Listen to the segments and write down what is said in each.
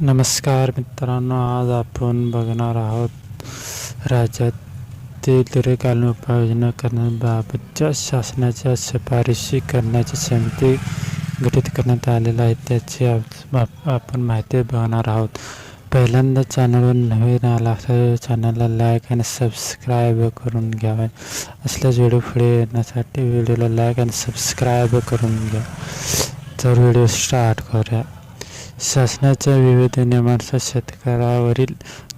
नमस्कार मित्रांनो आज आपण बघणार आहोत राज्यातील दीर्घकालीन उपाययोजना करण्याबाबतच्या शासनाच्या शिफारशी करण्याची समिती गठीत करण्यात आलेली आहे. त्याची आपण माहिती बघणार आहोत. पहिल्यांदा चॅनलवर नवीन आला तर चॅनलला लाईक आणि सबस्क्राईब करून घ्यावे असल्याच व्हिडिओ पुढे येण्यासाठी व्हिडिओला लाईक आणि सबस्क्राईब करून घ्या. तर व्हिडिओ स्टार्ट करूया. शासनाच्या विविध नियमांचा शेतकऱ्यावरील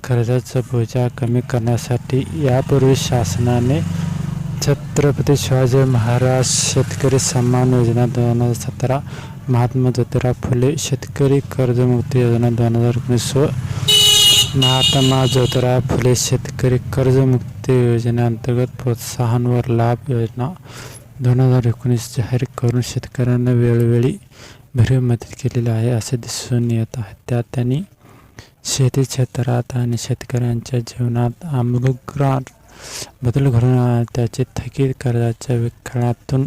कर्जाचा बोजा कमी करण्यासाठी यापूर्वी शासनाने छत्रपती शिवाजी महाराज शेतकरी सन्मान योजना दोन हजार सतरा महात्मा ज्योतिराव फुले शेतकरी कर्जमुक्ती योजना दोन हजार एकोणीस व महात्मा ज्योतिराव फुले शेतकरी कर्जमुक्ती योजनेअंतर्गत प्रोत्साहनवर लाभ योजना दोन हजार एकोणीस जाहीर करून शेतकऱ्यांना वेळोवेळी भरीव मदत केलेली आहे असे दिसून येत आहे. त्यात त्यांनी शेती क्षेत्रात आणि शेतकऱ्यांच्या जीवनात आमूलाग्र बदल घडून त्याचे थकीत कर्जाच्या विखळातून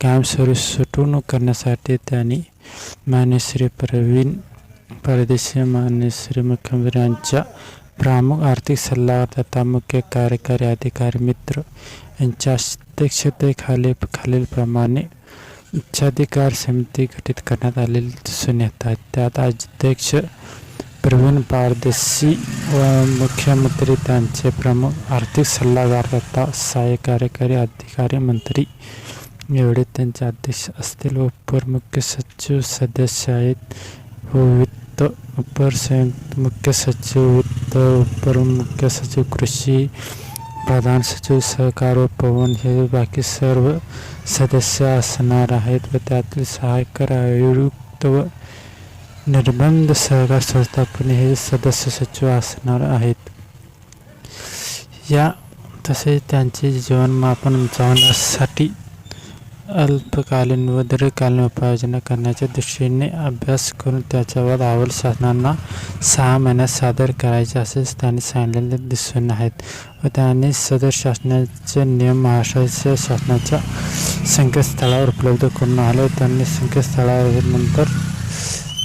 कायमस्वरूपी सुटवणूक करण्यासाठी त्यांनी मान्य श्री प्रवीण परदेशी मान्यश्री मुख्यमंत्र्यांच्या प्रमुख आर्थिक सल्लागार तथा मुख्य कार्यकारी अधिकारी मित्र यांच्या अध्यक्षतेखाली खालीलप्रमाणे इच्छाधिकार समिती गठीत करण्यात आलेली दिसून येत आहे त्यात अध्यक्ष प्रवीण पारदेशी व मुख्यमंत्री त्यांचे प्रमुख आर्थिक सल्लागार तथा सहाय्य कार्यकारी अधिकारी मंत्री एवढे त्यांचे अध्यक्ष असतील. व उपमुख्य सचिव सदस्य आहेत. व वित्त उपर संयुक्त मुख्य सचिव वित्त उपर मुख्य सचिव कृषी प्रधान सचिव सहकार व पवन हे बाकी सर्व सदस्य असणार आहेत व त्यातील सहाय्यकर आयुक्त व निर्बंध सहकार संस्थापन हे सदस्य सचिव असणार आहेत. या तसेच त्यांचे जीवनमापन उंचावण्यासाठी अल्पकालीन व दीर्घकालीन उपाययोजना करण्याच्या दृष्टीने अभ्यास करून त्याच्यावर आवड शासनांना सहा महिन्यात सादर करायचे असे त्यांनी सांगितलेले दिसून आहेत व त्यांनी सदर शासनाचे नियम महाराष्ट्राच्या शासनाच्या संकेतस्थळावर उपलब्ध करून आले. त्यांनी संकेतस्थळावर नंतर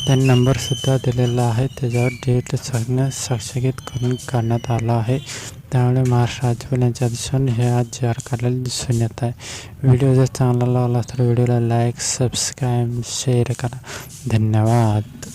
त्यांनी नंबरसुद्धा दिलेला आहे. त्याच्यावर डेट सांगण्यास साक्षगीत करून काढण्यात आला आहे. त्यामुळे महाराष्ट्र राज्यपाल दिसून हे आज जाहीर आर काढलेले दिसून येत आहे. व्हिडिओ जर चांगला लागला तर व्हिडिओला लाईक सबस्क्राईब शेअर करा. धन्यवाद.